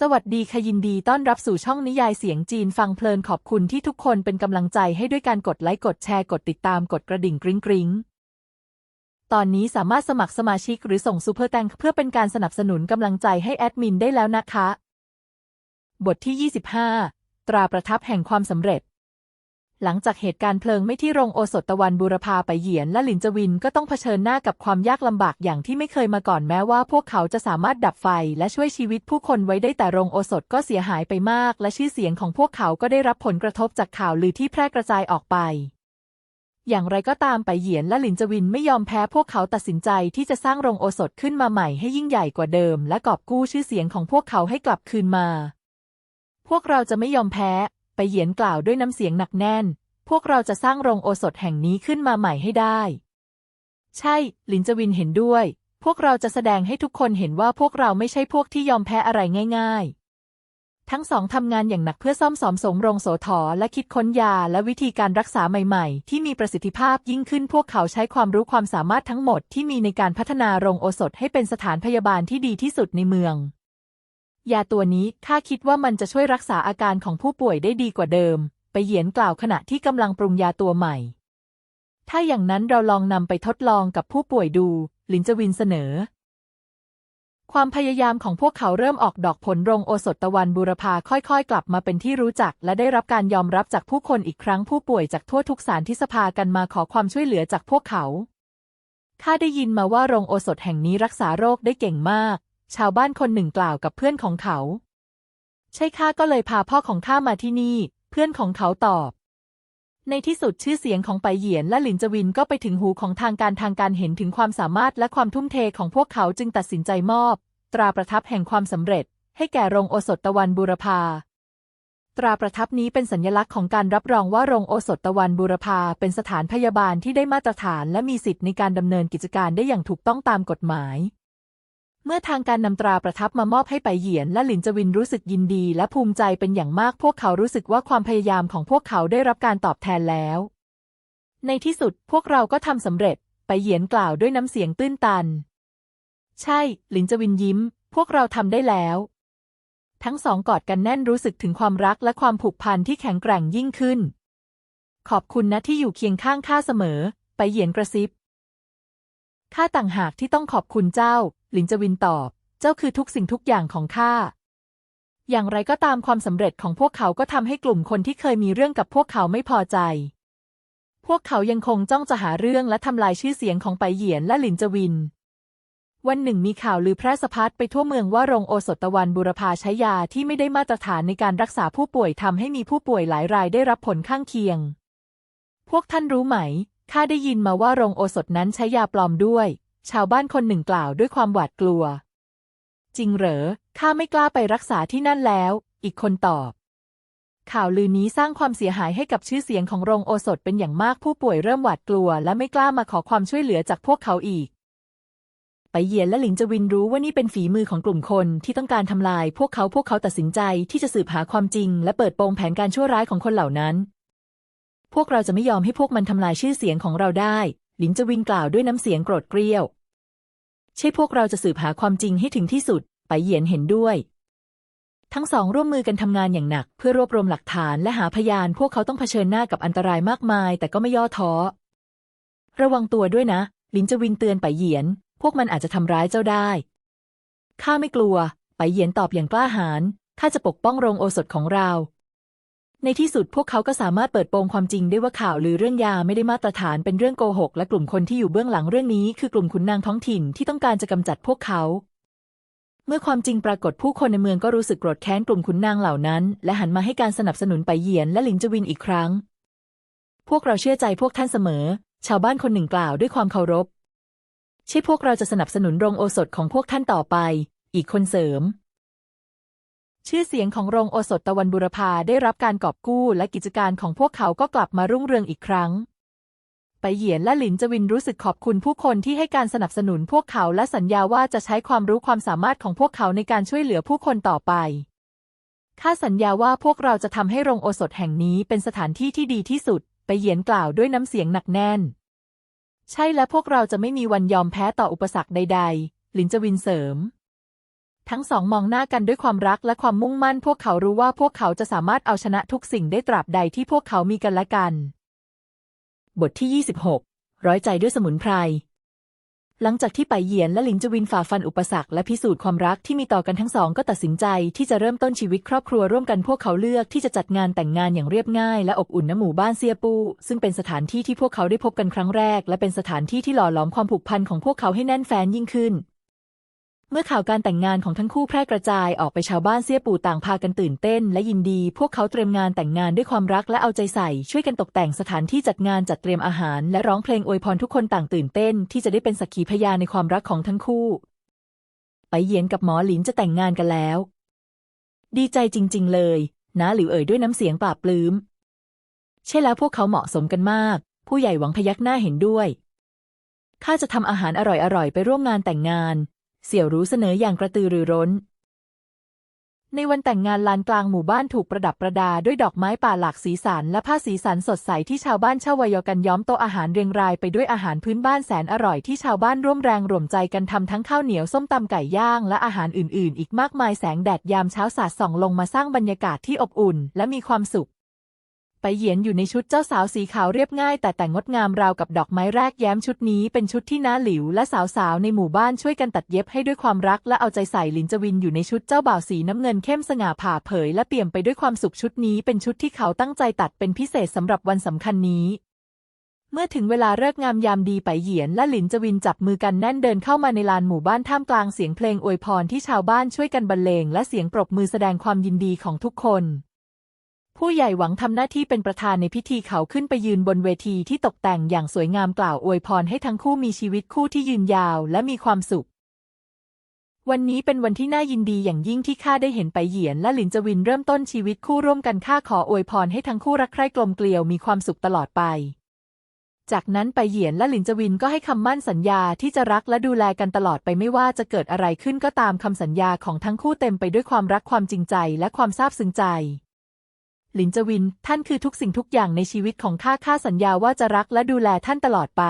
สวัสดีค่ะยินดีต้อนรับสู่ช่องนิยายเสียงจีนฟังเพลินขอบคุณที่ทุกคนเป็นกำลังใจให้ด้วยการกดไลค์กดแชร์กดติดตามกดกระดิ่งกริ๊งกริ๊งตอนนี้สามารถสมัครสมาชิกหรือส่งซูเปอร์แตงเพื่อเป็นการสนับสนุนกำลังใจให้แอดมินได้แล้วนะคะ บทที่ 25 ตราประทับแห่งความสำเร็จ หลังจากเหตุการณ์เพลิงไหม้ที่โรงโอสถตะวันบูรพาไปเหยียนและหลินจวินก็ต้องเผชิญหน้ากับความยากลำบากอย่างที่ไม่เคยมาก่อนแม้ว่าพวกเขาจะสามารถดับไฟและช่วยชีวิตผู้คนไว้ได้แต่โรงโอสถก็เสียหายไปมาก และชื่อเสียงของพวกเขาก็ได้รับผลกระทบจากข่าวลือที่แพร่กระจายออกไป อย่างไรก็ตามไปเหยียนและหลินจวินไม่ยอมแพ้พวกเขาตัดสินใจที่จะสร้างโรงโอสถขึ้นมาใหม่ให้ยิ่งใหญ่กว่าเดิม และกอบกู้ชื่อเสียงของพวกเขาให้กลับคืนมา พวกเราจะไม่ยอมแพ้ ไปเหยียนกล่าวด้วยน้ำเสียงหนักแน่น พวกเราจะสร้างโรงโอสถแห่งนี้ขึ้นมาใหม่ให้ได้ ใช่หลินจวินเห็นด้วย พวกเราจะแสดงให้ทุกคนเห็นว่าพวกเราไม่ใช่พวกที่ยอมแพ้อะไรง่าย ๆ ทั้งสองทำงานอย่างหนักเพื่อซ่อมสอมสมโรงโสธรและคิดค้นยาและวิธีการรักษาใหม่ๆ ที่มีประสิทธิภาพยิ่งขึ้นพวกเขาใช้ความรู้ความสามารถทั้งหมดที่มีในการพัฒนาโรงโอสถให้เป็นสถานพยาบาลที่ดีที่สุดในเมือง ยาตัวนี้ข้าคิดว่ามันจะช่วยรักษาอาการของผู้ป่วยได้ดีกว่าเดิม ไปเหยียนกล่าวขณะที่กำลังปรุงยาตัวใหม่ ถ้าอย่างนั้นเราลองนำไปทดลองกับผู้ป่วยดู ลินจวินเสนอ ความพยายามของพวกเขาเริ่มออกดอกผลโรงโอสถตะวันบูรพาค่อยๆ กลับมาเป็นที่รู้จัก และได้รับการยอมรับจากผู้คนอีกครั้งผู้ป่วยจากทั่วทุกสารทิศพากันมาขอความช่วยเหลือจากพวกเขาข้าได้ยินมาว่าโรงโอสถแห่งนี้รักษาโรคได้เก่งมาก ชาวบ้านคนหนึ่งกล่าวกับเพื่อนของเขา ใช่ข้าก็เลยพาพ่อของข้ามาที่นี่ เพื่อนของเขาตอบ ในที่สุดชื่อเสียงของไปเหยียนและหลินจวินก็ไปถึงหูของทางการทางการเห็นถึงความสามารถและความทุ่มเทของพวกเขาจึงตัดสินใจมอบ ตราประทับแห่งความสำเร็จ ให้แก่โรงโอสถตะวันบูรพาตราประทับนี้เป็นสัญลักษณ์ของการรับรองว่าโรงโอสถตะวันบูรพาเป็นสถานพยาบาลที่ได้มาตรฐานและมีสิทธิ์ในการดำเนินกิจการได้อย่างถูกต้องตามกฎหมาย เมื่อทางการนำตราประทับมามอบให้ไปเหยียนและหลินจวินรู้สึกยินดีและภูมิใจเป็นอย่างมากพวกเขารู้สึกว่าความพยายามของพวกเขาได้รับการตอบแทนแล้ว ในที่สุดพวกเราก็ทำสำเร็จ ไปเหยียนกล่าวด้วยน้ำเสียงตื้นตัน ใช่ หลินจวินยิ้ม พวกเราทำได้แล้ว ทั้งสองกอดกันแน่นรู้สึกถึงความรักและความผูกพันที่แข็งแกร่งยิ่งขึ้น ขอบคุณนะที่อยู่เคียงข้างข้าเสมอ ไปเหยียนกระซิบข้าต่างหากที่ต้องขอบคุณเจ้า ลินจวินตอบ เจ้าคือทุกสิ่งทุกอย่างของข้า อย่างไรก็ตามความสำเร็จของพวกเขาก็ทำให้กลุ่มคนที่เคยมีเรื่องกับพวกเขาไม่พอใจ พวกเขายังคงจ้องจะหาเรื่องและทำลายชื่อเสียงของไปเหยียนและหลินจวิน วันหนึ่งมีข่าวลือแพร่สะพัดไปทั่วเมืองว่าโรงโอสถตะวันบูรพาใช้ยาที่ไม่ได้มาตรฐานในการรักษาผู้ป่วยทำให้มีผู้ป่วยหลายรายได้รับผลข้างเคียง พวกท่านรู้ไหมข้าได้ยินมาว่าโรงโอสถนั้นใช้ยาปลอมด้วย ชาวบ้านคนหนึ่งกล่าวด้วยความหวาดกลัว จริงเหรอ ข้าไม่กล้าไปรักษาที่นั่นแล้ว อีกคนตอบ ข่าวลือนี้สร้างความเสียหายให้กับชื่อเสียงของโรงโอสถเป็นอย่างมากผู้ป่วยเริ่มหวาดกลัว และไม่กล้ามาขอความช่วยเหลือจากพวกเขาอีก ไปเยียนและหลินจวินรู้ว่านี่เป็นฝีมือของกลุ่มคนที่ต้องการทำลาย พวกเขาพวกเขาตัดสินใจที่จะสืบหาความจริง และเปิดโปงแผนการชั่วร้ายของคนเหล่านั้น พวกเราจะไม่ยอมให้พวกมันทำลายชื่อเสียงของเราได้ หลินจวินกล่าวด้วยน้ำเสียงโกรธเกรี้ยว ใช่พวกเราจะสืบหาความจริงให้ถึงที่สุด ไปเหยียนเห็นด้วย ทั้งสองร่วมมือกันทำงานอย่างหนัก เพื่อรวบรวมหลักฐานและหาพยาน พวกเขาต้องเผชิญหน้ากับอันตรายมากมาย แต่ก็ไม่ย่อท้อ ระวังตัวด้วยนะ ลินจวินเตือนไปเหยียน พวกมันอาจจะทำร้ายเจ้าได้ข้าไม่กลัว ไปเหยียนตอบอย่างกล้าหาญข้าจะปกป้องโรงโอสถของเรา ในที่สุดพวกเขาก็สามารถเปิดโปงความจริงได้ว่าข่าวลือเรื่องยาไม่ได้มาตรฐานเป็นเรื่องโกหก และกลุ่มคนที่อยู่เบื้องหลังเรื่องนี้ คือกลุ่มขุนนางท้องถิ่นที่ต้องการจะกำจัดพวกเขา เมื่อความจริงปรากฏผู้คนในเมืองก็รู้สึกโกรธแค้นกลุ่มขุนนางเหล่านั้น และหันมาให้การสนับสนุนไปเหยียนและหลินจวินอีกครั้ง พวกเราเชื่อใจพวกท่านเสมอ ชาวบ้านคนหนึ่งกล่าวด้วยความเคารพใช่พวกเราจะสนับสนุนโรงโอสถของพวกท่านต่อไป อีกคนเสริม ชื่อเสียงของโรงโอสถตะวันบุรพาได้รับการกอบกู้และกิจการของพวกเขาก็กลับมารุ่งเรืองอีกครั้ง ไปเหยียนและหลินจวินรู้สึกขอบคุณผู้คนที่ให้การสนับสนุนพวกเขาและสัญญาว่าจะใช้ความรู้ความสามารถของพวกเขาในการช่วยเหลือผู้คนต่อไป ข้าสัญญาว่าพวกเราจะทำให้โรงโอสถแห่งนี้เป็นสถานที่ที่ดีที่สุด ไปเหยียนกล่าวด้วยน้ำเสียงหนักแน่น ใช่และพวกเราจะไม่มีวันยอมแพ้ต่ออุปสรรคใด ๆ หลินจวินเสริม ทั้งสองมองหน้ากันด้วยความรักและความมุ่งมั่น พวกเขารู้ว่าพวกเขาจะสามารถเอาชนะทุกสิ่งได้ตราบใดที่พวกเขามีกันและกัน บทที่ 26 ร้อยใจด้วยสมุนไพร หลังจากที่ไปเหยียนและหลินจวินฝ่าฟันอุปสรรคและพิสูจน์ความรักที่มีต่อกันทั้งสองก็ตัดสินใจที่จะเริ่มต้นชีวิตครอบครัวร่วมกันพวกเขาเลือกที่จะจัดงานแต่งงานอย่างเรียบง่ายและอบอุ่นณหมู่บ้านเซียปู ซึ่งเป็นสถานที่ที่พวกเขาได้พบกันครั้งแรก และเป็นสถานที่ที่หล่อหลอมความผูกพันของพวกเขาให้แน่นแฟ้นยิ่งขึ้น เมื่อข่าวการแต่งงานของทั้งคู่แพร่กระจายออกไปชาวบ้านเสียปู่ต่างพากันตื่นเต้น และยินดี พวกเขาเตรียมงานแต่งงานด้วยความรักและเอาใจใส่ ช่วยกันตกแต่งสถานที่จัดงานจัดเตรียมอาหาร และร้องเพลงอวยพรทุกคนต่างตื่นเต้น ที่จะได้เป็นสักขีพยานในความรักของทั้งคู่ ไปเยียนกับหมอหลินจะแต่งงานกันแล้ว ดีใจจริง ๆ เลยนะหลิวเอ่ยด้วยน้ำเสียงปราบปลื้มใช่แล้วพวกเขาเหมาะสมกันมาก ผู้ใหญ่หวังพยักหน้าเห็นด้วยข้าจะทำอาหารอร่อยๆไปร่วมงานแต่งงาน เสี่ยวรู้เสนออย่างกระตือรือร้น ในวันแต่งงานลานกลางหมู่บ้านถูกประดับประดาด้วยดอกไม้ป่าหลากสีสันและผ้าสีสันสดใสที่ชาวบ้านเช่าวยกันย้อมโต๊ะอาหารเรียงรายไปด้วยอาหารพื้นบ้านแสนอร่อยที่ชาวบ้านร่วมแรงร่วมใจกันทำทั้งข้าวเหนียวส้มตำไก่ย่าง และอาหารอื่น ๆ อีกมากมายแสงแดดยามเช้าสาดส่องลงมาสร้างบรรยากาศที่อบอุ่น และมีความสุข ไปเหยียนอยู่ในชุดเจ้าสาวสีขาวเรียบง่าย แต่แต่งดงามราวกับดอกไม้แรกแย้มชุดนี้เป็นชุดที่น้าหลิว และสาวๆในหมู่บ้านช่วยกันตัดเย็บให้ด้วยความรักและเอาใจใส่หลินจวินอยู่ในชุดเจ้าบ่าวสีน้ำเงินเข้มสง่าผ่าเผยและเปี่ยมไปด้วยความสุขชุดนี้เป็นชุดที่เขาตั้งใจตัดเป็นพิเศษสำหรับวันสำคัญนี้ เมื่อถึงเวลาเลิกงามยามดีไปเหยียนและหลินจวินจับมือกันแน่นเดินเข้ามาในลานหมู่บ้านท่ามกลางเสียงเพลงอวยพรที่ชาวบ้านช่วยกันบรรเลงและเสียงปรบมือแสดงความยินดีของทุกคน ผู้ใหญ่หวังทำหน้าที่เป็นประธานในพิธีเขาขึ้นไปยืนบนเวทีที่ตกแต่งอย่างสวยงามกล่าวอวยพรให้ทั้งคู่มีชีวิตคู่ที่ยืนยาวและมีความสุข วันนี้เป็นวันที่น่ายินดีอย่างยิ่งที่ข้าได้เห็นไปเหยียนและหลินจวินเริ่มต้นชีวิตคู่ร่วมกันข้าขออวยพรให้ทั้งคู่รักใคร่กลมเกลียวมีความสุขตลอดไป จากนั้นไปเหยียนและหลินจวินก็ให้คำมั่นสัญญาที่จะรักและดูแลกันตลอดไปไม่ว่าจะเกิดอะไรขึ้นก็ตามคำสัญญาของทั้งคู่เต็มไปด้วยความรักความจริงใจและความซาบซึ้งใจ หลินจวิน ท่านคือทุกสิ่งทุกอย่างในชีวิตของข้าข้าสัญญาว่าจะรักและดูแลท่านตลอดไป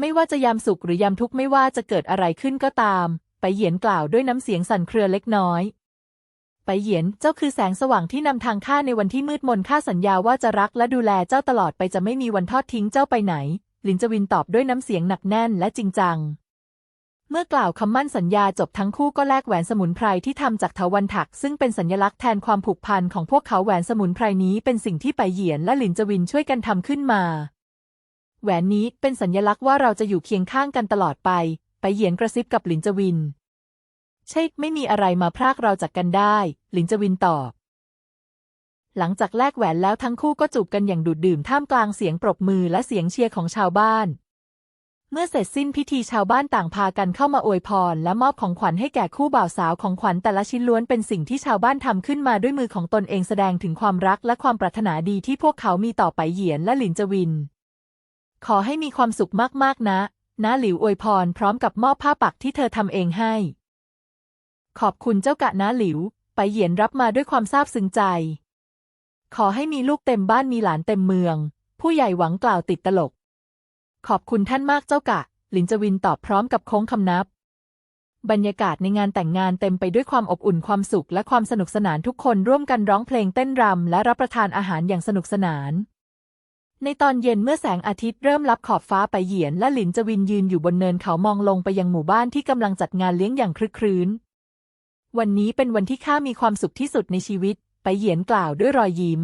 ไม่ว่าจะยามสุขหรือยามทุกข์ไม่ว่าจะเกิดอะไรขึ้นก็ตาม ไปเหยียนกล่าวด้วยน้ำเสียงสั่นเครือเล็กน้อยไปเหยียน เจ้าคือแสงสว่างที่นำทางข้าในวันที่มืดมนข้าสัญญาว่าจะรักและดูแลเจ้าตลอดไปจะไม่มีวันทอดทิ้งเจ้าไปไหน หลินจวินตอบด้วยน้ำเสียงหนักแน่นและจริงจัง มื่อกล่าวคำมั่นสัญญาจบทั้งคู่ก็แลกแหวนสมุนไพรที่ทำจากเถาวันถัก ซึ่งเป็นสัญลักษณ์แทนความผูกพันของพวกเขาแหวนสมุนไพรนี้เป็นสิ่งที่ไปเหยียนและหลินจวินช่วยกันทำขึ้นมา แหวนนี้เป็นสัญลักษณ์ว่าเราจะอยู่เคียงข้างกันตลอดไป ไปเหยียนกระซิบกับหลินจวินใช่ไม่มีอะไรมาพรากเราจากกันได้ หลินจวินตอบหลังจากแลกแหวนแล้วทั้งคู่ก็จูบกันอย่างดูดดื่มท่ามกลางเสียงปรบมือและเสียงเชียร์ของชาวบ้าน เมื่อเสร็จสิ้นพิธีชาวบ้านต่างพากันเข้ามาอวยพร และมอบของขวัญให้แก่คู่บ่าวสาวของขวัญแต่ละชิ้นล้วนเป็นสิ่งที่ชาวบ้านทำขึ้นมาด้วยมือของตนเองแสดงถึงความรักและความปรารถนาดีที่พวกเขามีต่อไปเหยียนและหลินจวิน ขอให้มีความสุขมากๆนะน้าหลิวอวยพรพร้อมกับมอบผ้าปักที่เธอทำเองให้ ขอบคุณเจ้ากะน้าหลิว ไปเหยียนรับมาด้วยความซาบซึ้งใจ ขอให้มีลูกเต็มบ้านมีหลานเต็มเมือง ผู้ใหญ่หวังกล่าวติดตลก ขอบคุณท่านมากเจ้ากะ หลินจวินตอบพร้อมกับโค้งคำนับ บรรยากาศในงานแต่งงานเต็มไปด้วยความอบอุ่นความสุขและความสนุกสนานทุกคนร่วมกันร้องเพลงเต้นรำและรับประทานอาหารอย่างสนุกสนาน ในตอนเย็นเมื่อแสงอาทิตย์เริ่มลับขอบฟ้าไปเหยียน และหลินจวินยืนอยู่บนเนินเขามองลงไปยังหมู่บ้านที่กำลังจัดงานเลี้ยงอย่างคลึกครื้น วันนี้เป็นวันที่ข้ามีความสุขที่สุดในชีวิต ไปเหยียนกล่าวด้วยรอยยิ้ม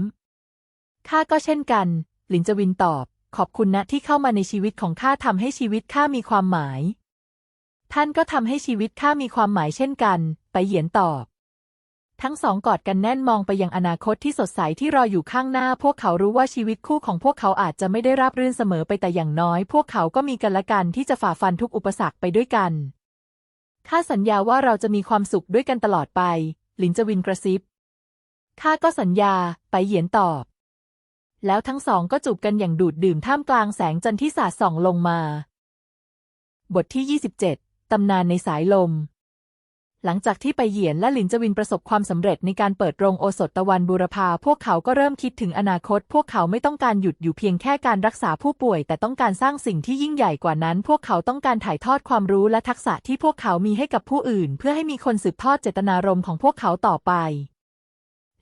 ข้าก็เช่นกัน หลินจวินตอบ ขอบคุณนะที่เข้ามาในชีวิตของข้าทำให้ชีวิตข้ามีความหมาย ท่านก็ทำให้ชีวิตข้ามีความหมายเช่นกัน ไปเหยียนตอบ ทั้งสองกอดกันแน่นมองไปยังอนาคตที่สดใสที่รออยู่ข้างหน้า พวกเขารู้ว่าชีวิตคู่ของพวกเขาอาจจะไม่ได้ราบรื่นเสมอไปแต่อย่างน้อย พวกเขาก็มีกันและกันที่จะฝ่าฟันทุกอุปสรรคไปด้วยกันข้าสัญญาว่าเราจะมีความสุขด้วยกันตลอดไป หลินจวินกระซิบข้าก็สัญญา ไปเหยียนตอบ แล้วทั้งสองก็จูบกันอย่างดูดดื่มท่ามกลางแสงจันทร์ที่สาดส่องลงมา บทที่ 27 ตำนานในสายลม หลังจากที่ไปเหยียนและหลินจวินประสบความสำเร็จในการเปิดโรงโอสถตะวันบูรพา พวกเขาก็เริ่มคิดถึงอนาคต พวกเขาไม่ต้องการหยุดอยู่เพียงแค่การรักษาผู้ป่วย แต่ต้องการสร้างสิ่งที่ยิ่งใหญ่กว่านั้น พวกเขาต้องการถ่ายทอดความรู้และทักษะที่พวกเขามีให้กับผู้อื่น เพื่อให้มีคนสืบทอดเจตนารมณ์ของพวกเขาต่อไป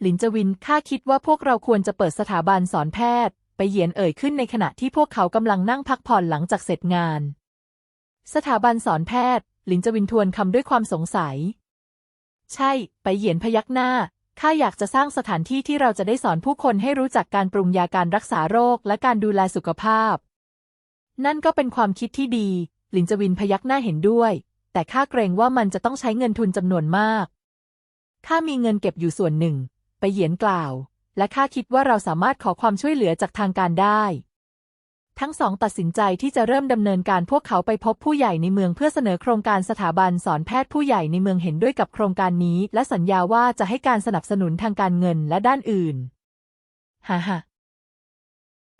หลินจวินข้าคิดว่าพวกเราควรจะเปิดสถาบันสอนแพทย์ ไปเหยียนเอ่ยขึ้นในขณะที่พวกเขากำลังนั่งพักผ่อนหลังจากเสร็จงาน สถาบันสอนแพทย์ หลินจวินทวนคำด้วยความสงสัย ใช่ ไปเหยียนพยักหน้าข้าอยากจะสร้างสถานที่ที่เราจะได้สอนผู้คนให้รู้จักการปรุงยาการรักษาโรคและการดูแลสุขภาพ นั่นก็เป็นความคิดที่ดี หลินจวินพยักหน้าเห็นด้วย แต่ข้าเกรงว่ามันจะต้องใช้เงินทุนจำนวนมาก ข้ามีเงินเก็บอยู่ส่วนหนึ่ง ไปเหยียนกล่าว และข้าคิดว่าเราสามารถขอความช่วยเหลือจากทางการได้ ทั้งสองตัดสินใจที่จะเริ่มดำเนินการพวกเขาไปพบผู้ใหญ่ในเมืองเพื่อเสนอโครงการสถาบันสอนแพทย์ผู้ใหญ่ในเมืองเห็นด้วยกับโครงการนี้ และสัญญาว่าจะให้การสนับสนุนทางการเงินและด้านอื่นฮ่าฮ่า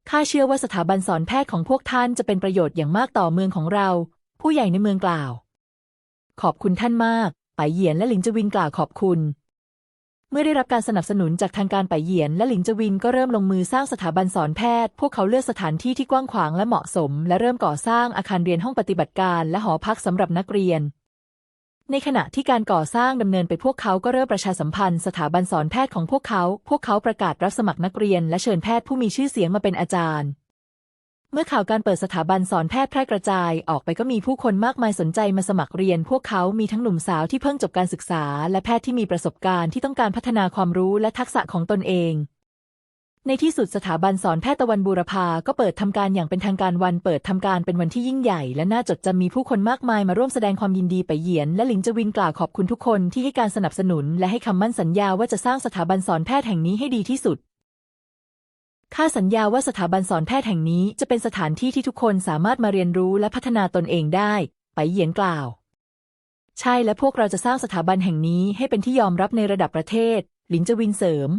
ข้าเชื่อว่าสถาบันสอนแพทย์ของพวกท่านจะเป็นประโยชน์อย่างมากต่อเมืองของเรา ผู้ใหญ่ในเมืองกล่าว ขอบคุณท่านมาก ไปเหยียนและหลิงจวินกล่าวขอบคุณ เมื่อได้รับการสนับสนุนจากทางการไปเหยียน และหลิงจวินก็เริ่มลงมือสร้างสถาบันสอนแพทย์ พวกเขาเลือกสถานที่ที่กว้างขวางและเหมาะสม และเริ่มก่อสร้างอาคารเรียนห้องปฏิบัติการและหอพักสำหรับนักเรียน ในขณะที่การก่อสร้างดำเนินไปพวกเขาก็เริ่มประชาสัมพันธ์สถาบันสอนแพทย์ของพวกเขา พวกเขาประกาศรับสมัครนักเรียน และเชิญแพทย์ผู้มีชื่อเสียงมาเป็นอาจารย์ เมื่อข่าวการเปิดสถาบันสอนแพทย์แพร่กระจายออกไปก็มีผู้คนมากมายสนใจมาสมัครเรียน พวกเขามีทั้งหนุ่มสาวที่เพิ่งจบการศึกษา และแพทย์ที่มีประสบการณ์ที่ต้องการพัฒนาความรู้และทักษะของตนเอง ในที่สุดสถาบันสอนแพทย์ตะวันบูรพาก็เปิดทำการอย่างเป็นทางการวันเปิดทำการเป็นวันที่ยิ่งใหญ่ และน่าจดจำมีผู้คนมากมายมาร่วมแสดงความยินดีไปเหยียน และหลิงจวินกล่าวขอบคุณทุกคนที่ให้การสนับสนุน และให้คำมั่นสัญญาว่าจะสร้างสถาบันสอนแพทย์แห่งนี้ให้ดีที่สุด ข้าสัญญาว่าสถาบันสอนแพทย์แห่งนี้จะเป็นสถานที่ที่ทุกคนสามารถมาเรียนรู้และพัฒนาตนเองได้ ไปเหยียนกล่าว ใช่และพวกเราจะสร้างสถาบันแห่งนี้ให้เป็นที่ยอมรับในระดับประเทศ หลินจวินเสริม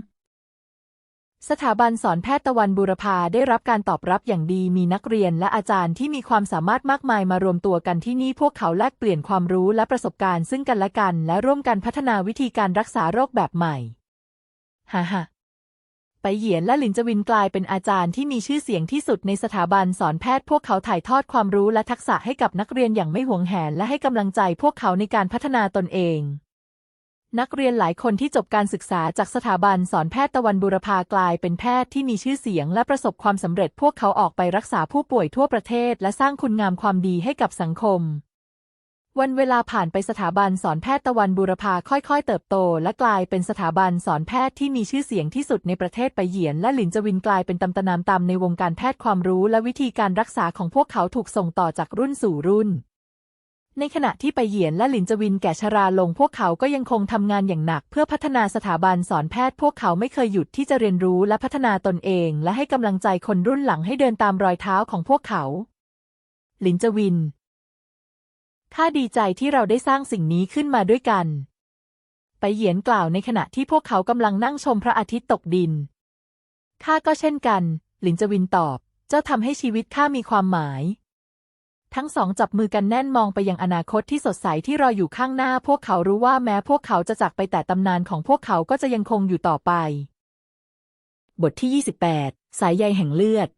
สถาบันสอนแพทย์ตะวันบูรพาได้รับการตอบรับอย่างดีมีนักเรียนและอาจารย์ที่มีความสามารถมากมายมารวมตัวกันที่นี่พวกเขาแลกเปลี่ยนความรู้และประสบการณ์ซึ่งกันและกัน และร่วมกันพัฒนาวิธีการรักษาโรคแบบใหม่ฮ่าฮ่า ไปเหยียนและหลินจวินกลายเป็นอาจารย์ที่มีชื่อเสียงที่สุดในสถาบันสอนแพทย์พวกเขาถ่ายทอดความรู้และทักษะให้กับนักเรียนอย่างไม่หวงแหนและให้กำลังใจพวกเขาในการพัฒนาตนเอง นักเรียนหลายคนที่จบการศึกษาจากสถาบันสอนแพทย์ตะวันบูรพากลายเป็นแพทย์ที่มีชื่อเสียงและประสบความสำเร็จพวกเขาออกไปรักษาผู้ป่วยทั่วประเทศ และสร้างคุณงามความดีให้กับสังคม วันเวลาผ่านไปสถาบันสอนแพทย์ตะวันบูรพาค่อยๆ เติบโต และกลายเป็นสถาบันสอนแพทย์ที่มีชื่อเสียงที่สุดในประเทศไปเหยียน และหลินจวินกลายเป็นตำตนามตามในวงการแพทย์ความรู้และวิธีการรักษาของพวกเขาถูกส่งต่อจากรุ่นสู่รุ่น ในขณะที่ไปเหยียนและหลินจวินแก่ชราลงพวกเขาก็ยังคงทำงานอย่างหนัก เพื่อพัฒนาสถาบันสอนแพทย์พวกเขาไม่เคยหยุดที่จะเรียนรู้และพัฒนาตนเอง และให้กำลังใจคนรุ่นหลังให้เดินตามรอยเท้าของพวกเขา หลินจวิน ข้าดีใจที่เราได้สร้างสิ่งนี้ขึ้นมาด้วยกัน ไปเหยียนกล่าวในขณะที่พวกเขากำลังนั่งชมพระอาทิตย์ตกดิน ข้าก็เช่นกัน หลินจวินตอบ เจ้าทำให้ชีวิตข้ามีความหมาย ทั้งสองจับมือกันแน่นมองไปยังอนาคตที่สดใสที่รออยู่ข้างหน้า พวกเขารู้ว่าแม้พวกเขาจะจากไปแต่ตำนานของพวกเขาก็จะยังคงอยู่ต่อไป บทที่ 28 สายใยแห่งเลือด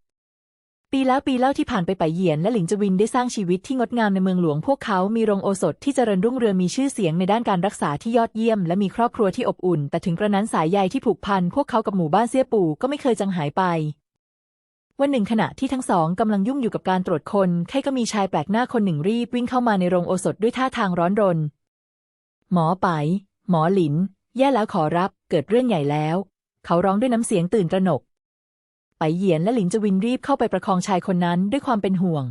ปีแล้วปีเล่าที่ผ่านไปไปเหยียนและหลิงจวินได้สร้างชีวิตที่งดงามในเมืองหลวงพวกเขามีโรงโอสถที่เจริญรุ่งเรืองมีชื่อเสียงในด้านการรักษาที่ยอดเยี่ยม และมีครอบครัวที่อบอุ่น แต่ถึงกระนั้นสายใยที่ผูกพันพวกเขากับหมู่บ้านเสียปู่ก็ไม่เคยจางหายไป วันหนึ่งขณะที่ทั้งสองกำลังยุ่งอยู่กับการตรวจคนใครก็มีชายแปลกหน้าคนหนึ่งรีบวิ่งเข้ามาในโรงโอสถด้วยท่าทางร้อนรน หมอไป หมอหลิน แย่แล้วขอรับ เกิดเรื่องใหญ่แล้ว เขาร้องด้วยน้ำเสียงตื่นตระหนก ไปเหยียนและหลินจวินรีบเข้าไปประคองชายคนนั้นด้วยความเป็นห่วง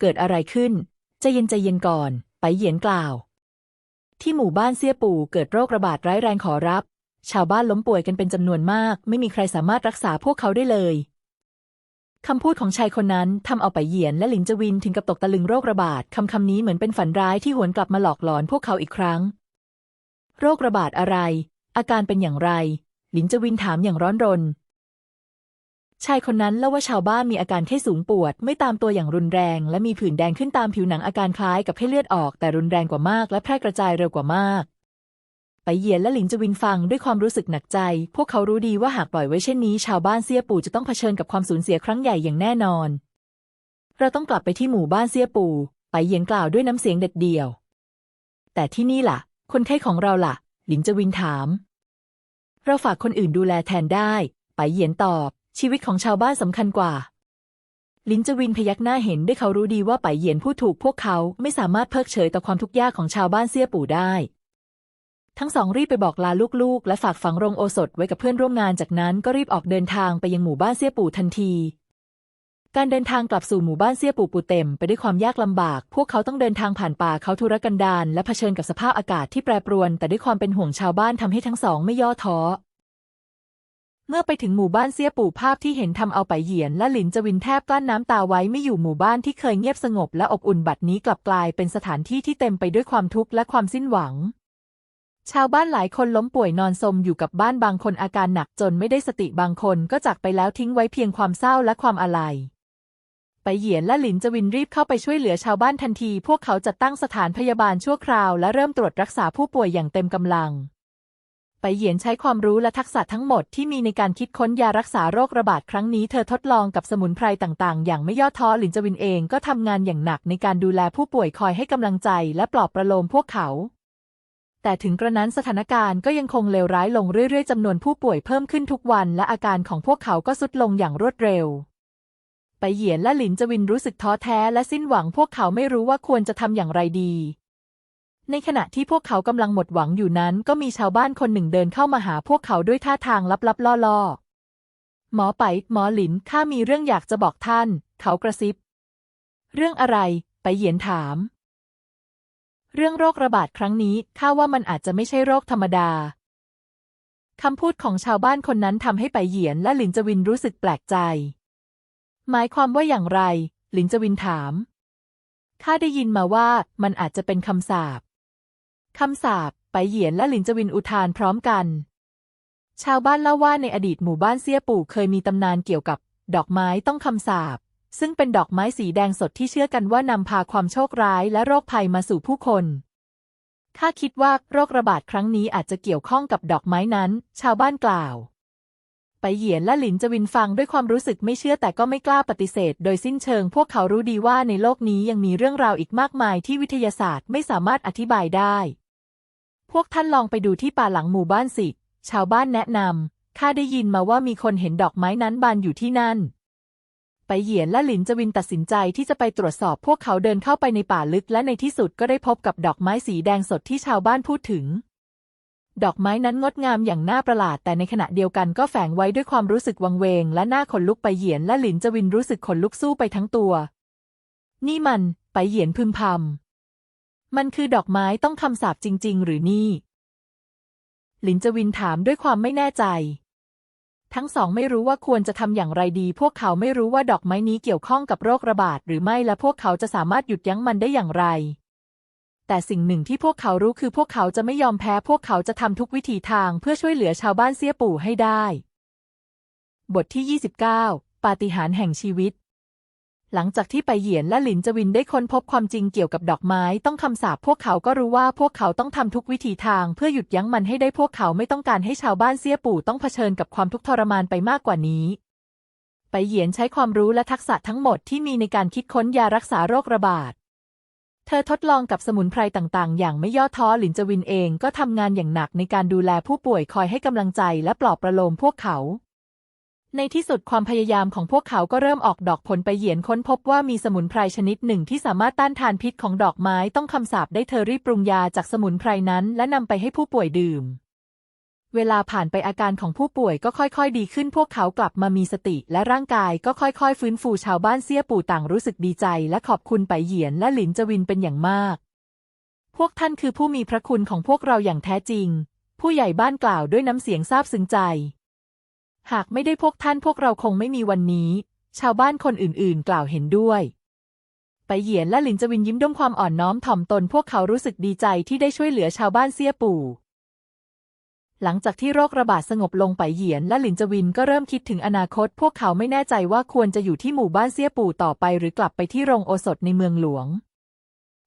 เกิดอะไรขึ้น ใจเย็นใจเย็นก่อน ไปเหยียนกล่าว ที่หมู่บ้านเสียปู่เกิดโรคระบาดร้ายแรงขอรับ ชาวบ้านล้มป่วยกันเป็นจำนวนมาก ไม่มีใครสามารถรักษาพวกเขาได้เลยคำพูดของชายคนนั้นทำเอาไปเหยียนและหลินจวินถึงกับตกตะลึงโรคระบาดคำคำนี้เหมือนเป็นฝันร้ายที่หวนกลับมาหลอกหลอนพวกเขาอีกครั้ง โรคระบาดอะไร อาการเป็นอย่างไร หลินจวินถามอย่างร้อนรน ชายคนนั้นเล่าว่าชาวบ้านมีอาการไข้สูงปวด ไม่ตามตัวอย่างรุนแรง และมีผื่นแดงขึ้นตามผิวหนังอาการคล้ายกับให้เลือดออก แต่รุนแรงกว่ามาก และแพร่กระจายเร็วกว่ามาก ไปเหยียนและหลินจวินฟังด้วยความรู้สึกหนักใจ พวกเขารู้ดีว่าหากปล่อยไว้เช่นนี้ ชาวบ้านเสียปู่จะต้องเผชิญกับความสูญเสียครั้งใหญ่อย่างแน่นอน เราต้องกลับไปที่หมู่บ้านเสียปู่ ไปเหยียนกล่าวด้วยน้ำเสียงเด็ดเดี่ยว แต่ที่นี่ล่ะ คนไข้ของเราล่ะ หลินจวินถาม เราฝากคนอื่นดูแลแทนได้ ไปเหยียนตอบ ชีวิตของชาวบ้านสำคัญกว่า ลินจวินพยักหน้าเห็นด้วยเขารู้ดีว่าไปเหยียนผู้ถูกพวกเขาไม่สามารถเพิกเฉยต่อความทุกข์ยากของชาวบ้านเสี้ยปู่ได้ ทั้งสองรีบไปบอกลาลูกๆ และฝากฝังโรงโอสถไว้กับเพื่อนร่วมงานจากนั้นก็รีบออกเดินทางไปยังหมู่บ้านเสี้ยปู่ทันทีการเดินทางกลับสู่หมู่บ้านเสี้ยปู่ปู่เต็มไปด้วยความยากลำบาก พวกเขาต้องเดินทางผ่านป่าเขาทุรกันดารและเผชิญกับสภาพอากาศที่แปรปรวน แต่ด้วยความเป็นห่วงชาวบ้านทำให้ทั้งสองไม่ย่อท้อ เมื่อไปถึงหมู่บ้านเสียปู่ภาพที่เห็นทำเอาไปเหยียนและหลินจวินแทบกลั้นน้ำตาไว้ไม่อยู่หมู่บ้านที่เคยเงียบสงบและอบอุ่นบัดนี้กลับกลายเป็นสถานที่ที่เต็มไปด้วยความทุกข์และความสิ้นหวัง ชาวบ้านหลายคนล้มป่วยนอนสมอยู่กับบ้านบางคนอาการหนักจนไม่ได้สติบางคนก็จากไปแล้วทิ้งไว้เพียงความเศร้าและความอาลัยไปเหยียนและหลินจวินรีบเข้าไปช่วยเหลือชาวบ้านทันที พวกเขาจัดตั้งสถานพยาบาลชั่วคราวและเริ่มตรวจรักษาผู้ป่วยอย่างเต็มกำลัง ไปเหยียนใช้ความรู้และทักษะทั้งหมดที่มีในการคิดค้นยารักษาโรคระบาดครั้งนี้เธอทดลองกับสมุนไพรต่างๆ อย่างไม่ย่อท้อหลินจวินเองก็ทำงานอย่างหนักในการดูแลผู้ป่วยคอยให้กำลังใจและปลอบประโลมพวกเขา แต่ถึงกระนั้นสถานการณ์ก็ยังคงเลวร้ายลงเรื่อยๆจำนวนผู้ป่วยเพิ่มขึ้นทุกวัน และอาการของพวกเขาก็ทรุดลงอย่างรวดเร็วไปเหยียนและหลินจวินรู้สึกท้อแท้และสิ้นหวังพวกเขาไม่รู้ว่าควรจะทำอย่างไรดี ในขณะที่พวกเขากำลังหมดหวังอยู่นั้น ก็มีชาวบ้านคนหนึ่งเดินเข้ามาหาพวกเขาด้วยท่าทางลับๆล่อๆ หมอไปหมอหลินข้ามีเรื่องอยากจะบอกท่าน เขากระซิบ เรื่องอะไร ไปเหยียนถาม เรื่องโรคระบาดครั้งนี้ข้าว่ามันอาจจะไม่ใช่โรคธรรมดาคำพูดของชาวบ้านคนนั้นทำให้ไปเหยียนและหลินจวินรู้สึกแปลกใจ หมายความว่าอย่างไร หลินจวินถามข้าได้ยินมาว่ามันอาจจะเป็นคำสาป คำสาปไปเหยียนและหลินจวินอุทานพร้อมกัน ชาวบ้านเล่าว่าในอดีตหมู่บ้านเซี่ยปู่เคยมีตำนานเกี่ยวกับ ดอกไม้ต้องคำสาปซึ่งเป็นดอกไม้สีแดงสดที่เชื่อกันว่านำพาความโชคร้ายและโรคภัยมาสู่ผู้คนข้าคิดว่าโรคระบาดครั้งนี้อาจจะเกี่ยวข้องกับดอกไม้นั้น ชาวบ้านกล่าว ไปเหยียนและหลินจวินฟังด้วยความรู้สึกไม่เชื่อแต่ก็ไม่กล้าปฏิเสธ โดยสิ้นเชิงพวกเขารู้ดีว่าในโลกนี้ยังมีเรื่องราวอีกมากมายที่วิทยาศาสตร์ไม่สามารถอธิบายได้ พวกท่านลองไปดูที่ป่าหลังหมู่บ้านสิ ชาวบ้านแนะนำข้าได้ยินมาว่ามีคนเห็นดอกไม้นั้นบานอยู่ที่นั่น ไปเหยียนและหลินจวินตัดสินใจที่จะไปตรวจสอบพวกเขาเดินเข้าไปในป่าลึกและในที่สุดก็ได้พบกับดอกไม้สีแดงสดที่ชาวบ้านพูดถึง ดอกไม้นั้นงดงามอย่างน่าประหลาด แต่ในขณะเดียวกันก็แฝงไว้ด้วยความรู้สึกวังเวง และหน้าขนลุกไปเหยียนและหลินจวินรู้สึกขนลุกสู้ไปทั้งตัว นี่มัน ไปเหยียนพึมพำ มันคือดอกไม้ต้องคำสาปจริง ๆ หรือนี่ หลินจวินถามด้วยความไม่แน่ใจ ทั้งสองไม่รู้ว่าควรจะทำอย่างไรดี พวกเขาไม่รู้ว่าดอกไม้นี้เกี่ยวข้องกับโรคระบาดหรือไม่และพวกเขาจะสามารถหยุดยั้งมันได้อย่างไร แต่สิ่งหนึ่งที่พวกเขารู้คือพวกเขาจะไม่ยอมแพ้ พวกเขาจะทำทุกวิถีทางเพื่อช่วยเหลือชาวบ้านเสียปู่ให้ได้ บทที่ 29 ปาฏิหาริย์แห่งชีวิต หลังจากที่ไปเหยียนและหลินจวินได้ค้นพบความจริงเกี่ยวกับดอกไม้ต้องคำสาปพวกเขาก็รู้ว่าพวกเขาต้องทำทุกวิถีทางเพื่อหยุดยั้งมันให้ได้พวกเขาไม่ต้องการให้ชาวบ้านเสียปู่ต้องเผชิญกับความทุกข์ทรมานไปมากกว่านี้ไปเหยียนใช้ความรู้และทักษะทั้งหมดที่มีในการคิดค้นยารักษาโรคระบาด เธอทดลองกับสมุนไพรต่างๆ อย่างไม่ย่อท้อหลินจวินเองก็ทำงานอย่างหนักในการดูแลผู้ป่วยคอยให้กำลังใจและปลอบประโลมพวกเขา ในที่สุดความพยายามของพวกเขาก็เริ่มออกดอกผลไปเหยียนค้นพบว่ามีสมุนไพรชนิดหนึ่งที่สามารถต้านทานพิษของดอกไม้ต้องคำสาปได้เธอรีบปรุงยาจากสมุนไพรนั้นและนำไปให้ผู้ป่วยดื่ม เวลาผ่านไปอาการของผู้ป่วยก็ค่อยๆ ดีขึ้น พวกเขากลับมามีสติ และร่างกายก็ค่อยๆ ฟื้นฟูชาวบ้านเสียปู่ต่างรู้สึกดีใจ และขอบคุณไปเหยียนและหลินจวินเป็นอย่างมาก พวกท่านคือผู้มีพระคุณของพวกเราอย่างแท้จริง ผู้ใหญ่บ้านกล่าวด้วยน้ำเสียงซาบซึ้งใจ หากไม่ได้พวกท่านพวกเราคงไม่มีวันนี้ ชาวบ้านคนอื่นๆ กล่าวเห็นด้วย ไปเหยียนและหลินจวินยิ้มด้วยความอ่อนน้อมถ่อมตน พวกเขารู้สึกดีใจที่ได้ช่วยเหลือชาวบ้านเสียปู่ หลังจากที่โรคระบาดสงบลงไปเหยียนและหลินจวินก็เริ่มคิดถึงอนาคต พวกเขาไม่แน่ใจว่าควรจะอยู่ที่หมู่บ้านเสี้ยปู่ต่อไป หรือกลับไปที่โรงโอสถในเมืองหลวง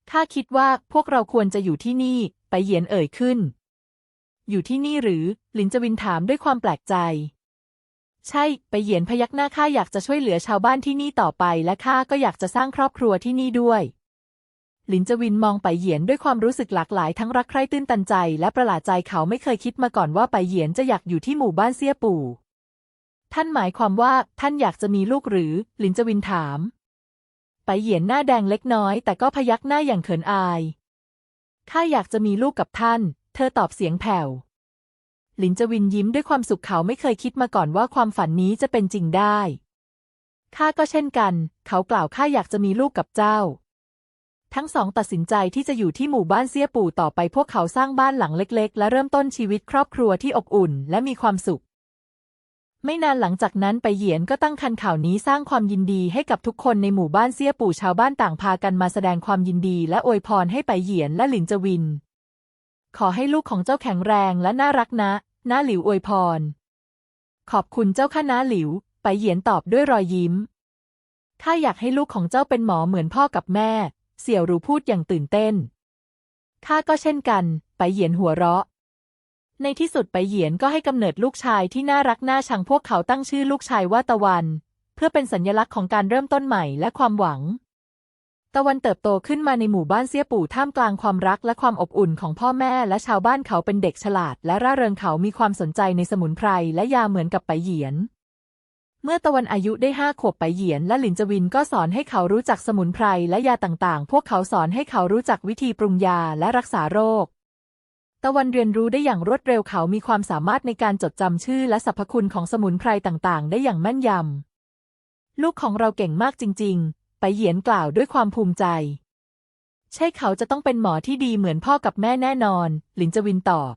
ข้าคิดว่าพวกเราควรจะอยู่ที่นี่ ไปเหยียนเอ่ยขึ้น อยู่ที่นี่หรือ หลินจวินถามด้วยความแปลกใจ ใช่ ไปเหยียนพยักหน้าข้าอยากจะช่วยเหลือชาวบ้านที่นี่ต่อไป และข้าก็อยากจะสร้างครอบครัวที่นี่ด้วยหลินจวินมองไปเหยียนด้วยความรู้สึกหลากหลายทั้งรักใคร่ตื้นตันใจ และประหลาดใจเขาไม่เคยคิดมาก่อนว่าไปเหยียนจะอยากอยู่ที่หมู่บ้านเสี้ยปู่ ท่านหมายความว่าท่านอยากจะมีลูกหรือ หลินจวินถาม ไปเหยียนหน้าแดงเล็กน้อย แต่ก็พยักหน้าอย่างเขินอายข้าอยากจะมีลูกกับท่าน เธอตอบเสียงแผ่ว หลินจวินยิ้มด้วยความสุขเขาไม่เคยคิดมาก่อนว่าความฝันนี้จะเป็นจริงได้ข้าก็เช่นกัน เขากล่าวข้าอยากจะมีลูกกับเจ้า ทั้งสองตัดสินใจที่จะอยู่ที่หมู่บ้านเสี้ยปู่ต่อไปพวกเขาสร้างบ้านหลังเล็ก ๆ และเริ่มต้นชีวิตครอบครัวที่อบอุ่นและมีความสุข ไม่นานหลังจากนั้นไปเหยียนก็ตั้งคันข่าวนี้สร้างความยินดีให้กับทุกคนในหมู่บ้านเสี้ยปู่ชาวบ้านต่างพากันมาแสดงความยินดีและอวยพรให้ไปเหยียนและหลินจวิน ขอให้ลูกของเจ้าแข็งแรงและน่ารักนะ น้าหลิวอวยพร ขอบคุณเจ้าค่ะน้าหลิว ไปเหยียนตอบด้วยรอยยิ้ม ข้าอยากให้ลูกของเจ้าเป็นหมอเหมือนพ่อกับแม่ เสี่ยวรู้พูดอย่างตื่นเต้น ข้าก็เช่นกัน ไปเหยียนหัวเราะ ในที่สุดไปเหยียนก็ให้กำเนิดลูกชายที่น่ารักน่าชังพวกเขาตั้งชื่อลูกชายว่าตะวัน เพื่อเป็นสัญลักษณ์ของการเริ่มต้นใหม่และความหวัง ตะวันเติบโตขึ้นมาในหมู่บ้านเสี้ยปู่ท่ามกลางความรักและความอบอุ่นของพ่อแม่และชาวบ้านเขาเป็นเด็กฉลาด และร่าเริงเขามีความสนใจในสมุนไพรและยาเหมือนกับไปเหยียน เมื่อตะวันอายุได้ห้าขวบไปเหยียนและหลินจวินก็สอนให้เขารู้จักสมุนไพรและยาต่างๆ พวกเขาสอนให้เขารู้จักวิธีปรุงยาและรักษาโรคตะวันเรียนรู้ได้อย่างรวดเร็วเขามีความสามารถในการจดจำชื่อและสรรพคุณของสมุนไพรต่างๆ ได้อย่างแม่นยำลูกของเราเก่งมากจริงๆ ไปเหยียนกล่าวด้วยความภูมิใจ ใช่เขาจะต้องเป็นหมอที่ดีเหมือนพ่อกับแม่แน่นอน หลินจวินตอบ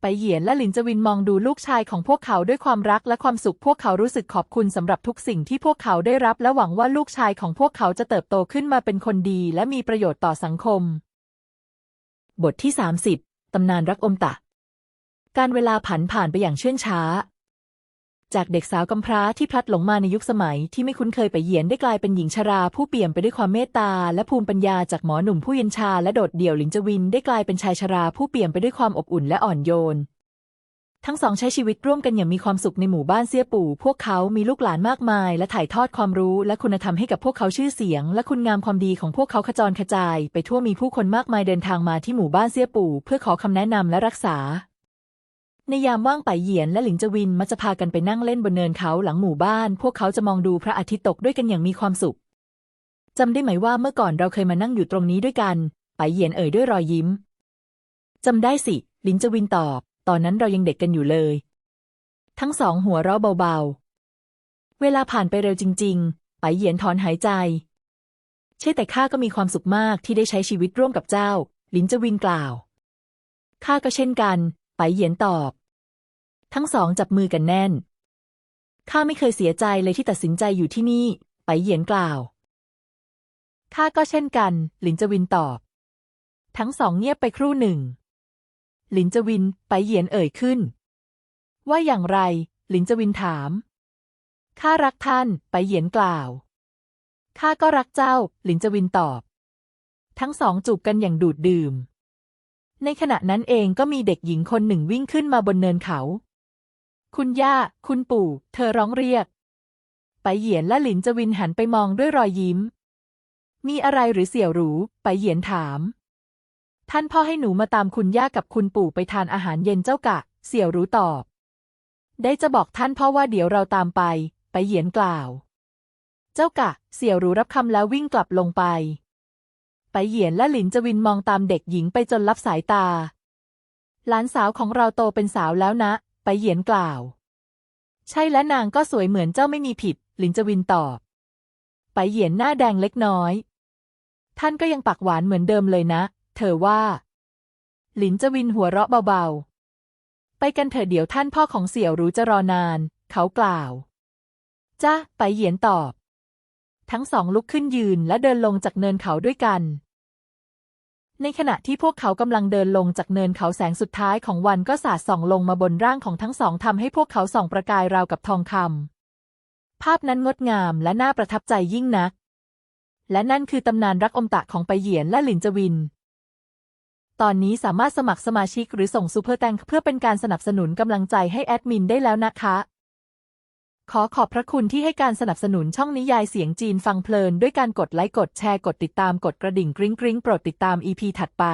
ไปเหยียนและหลินจวินมองดูลูกชายของพวกเขาด้วยความรักและความสุข พวกเขารู้สึกขอบคุณสำหรับทุกสิ่งที่พวกเขาได้รับ และหวังว่าลูกชายของพวกเขาจะเติบโตขึ้นมาเป็นคนดี และมีประโยชน์ต่อสังคม บทที่ 30 ตำนานรักอมตะ การเวลาผันผ่านไปอย่างเชื่องช้า จากเด็กสาวกำพร้าที่พลัดหลงมาในยุคสมัยที่ไม่คุ้นเคยไปเหยียนได้กลายเป็นหญิงชราผู้เปี่ยมไปด้วยความเมตตาและภูมิปัญญาจากหมอหนุ่มผู้เย็นชาและโดดเดี่ยวหลินจวินได้กลายเป็นชายชราผู้เปี่ยมไปด้วยความอบอุ่นและอ่อนโยน ทั้งสองใช้ชีวิตร่วมกันอย่างมีความสุขในหมู่บ้านเสี้ยปู่ พวกเขามีลูกหลานมากมาย และถ่ายทอดความรู้และคุณธรรมให้กับพวกเขาชื่อเสียง และคุณงามความดีของพวกเขาขจรกระจาย ไปทั่วมีผู้คนมากมายเดินทางมาที่หมู่บ้านเสี้ยปู่ เพื่อขอคำแนะนำและรักษา ในยามว่างไปเหยียนและหลิงจวินมักจะพากันไปนั่งเล่นบนเนินเขาหลังหมู่บ้าน พวกเขาจะมองดูพระอาทิตย์ตกด้วยกันอย่างมีความสุขจำได้ไหมว่าเมื่อก่อนเราเคยมานั่งอยู่ตรงนี้ด้วยกัน ไปเหยียนเอ่ยด้วยรอยยิ้มจำได้สิหลินจวินตอบ ตอนนั้นเรายังเด็กกันอยู่เลย ทั้งสองหัวเราะเบาๆ เวลาผ่านไปเร็วจริง ๆ ไปเหยียนถอนหายใจ ใช่แต่ข้าก็มีความสุขมากที่ได้ใช้ชีวิตร่วมกับเจ้าลินจวินกล่าวข้าก็เช่นกัน ไปเหยียนตอบ ทั้งสองจับมือกันแน่น ข้าไม่เคยเสียใจเลยที่ตัดสินใจอยู่ที่นี่ ไปเหยียนกล่าว ข้าก็เช่นกัน หลินจวินตอบ ทั้งสองเงียบไปครู่หนึ่ง หลินจวินไปเหยียนเอ่ยขึ้น ว่าอย่างไร หลินจวินถาม ข้ารักท่าน ไปเหยียนกล่าว ข้าก็รักเจ้า หลินจวินตอบ ทั้งสองจูบกันอย่างดูดดื่มในขณะนั้นเองก็มีเด็กหญิงคนหนึ่งวิ่งขึ้นมาบนเนินเขา คุณย่า คุณปู่ เธอร้องเรียก ไปเหยียนและหลินจวินหันไปมองด้วยรอยยิ้ม มีอะไรหรือเสี่ยวหรูไปเหยียนถาม ท่านพ่อให้หนูมาตามคุณย่ากับคุณปู่ไปทานอาหารเย็นเจ้ากะ เสี่ยวหรูตอบ ได้จะบอกท่านพ่อว่าเดี๋ยวเราตามไป ไปเหยียนกล่าว เจ้ากะ เสี่ยวหรูรับคำแล้ววิ่งกลับลงไป ไปเหยียนและหลินจวินมองตามเด็กหญิงไปจนลับสายตาหลานสาวของเราโตเป็นสาวแล้วนะ ไปเหยียนกล่าว ใช่และนางก็สวยเหมือนเจ้าไม่มีผิด หลินจวินตอบ ไปเหยียนหน้าแดงเล็กน้อย ท่านก็ยังปากหวานเหมือนเดิมเลยนะ เธอว่า หลินจวินหัวเราะเบาๆ ไปกันเถอะเดี๋ยวท่านพ่อของเสี่ยวรู้จะรอนาน เขากล่าว จ้าไปเหยียนตอบ ทั้งสองลุกขึ้นยืนและเดินลงจากเนินเขาด้วยกัน ในขณะที่พวกเขากำลังเดินลงจากเนินเขาแสงสุดท้ายของวันก็สาดส่องลงมาบนร่างของทั้งสองทำให้พวกเขาส่องประกายราวกับทองคำภาพนั้นงดงามและน่าประทับใจยิ่งนัก และนั่นคือตำนานรักอมตะของไปเหยียนและหลินจวิน ตอนนี้สามารถสมัครสมาชิกหรือส่งซูเปอร์แตงเพื่อเป็นการสนับสนุนกำลังใจให้แอดมินได้แล้วนะคะ ขอขอบพระคุณที่ให้การสนับสนุนช่องนิยายเสียงจีนฟังเพลิน ด้วยการกดไลค์กดแชร์กดติดตามกดกระดิ่งกริ๊งกริ๊งโปรดติดตาม EP ถัดไป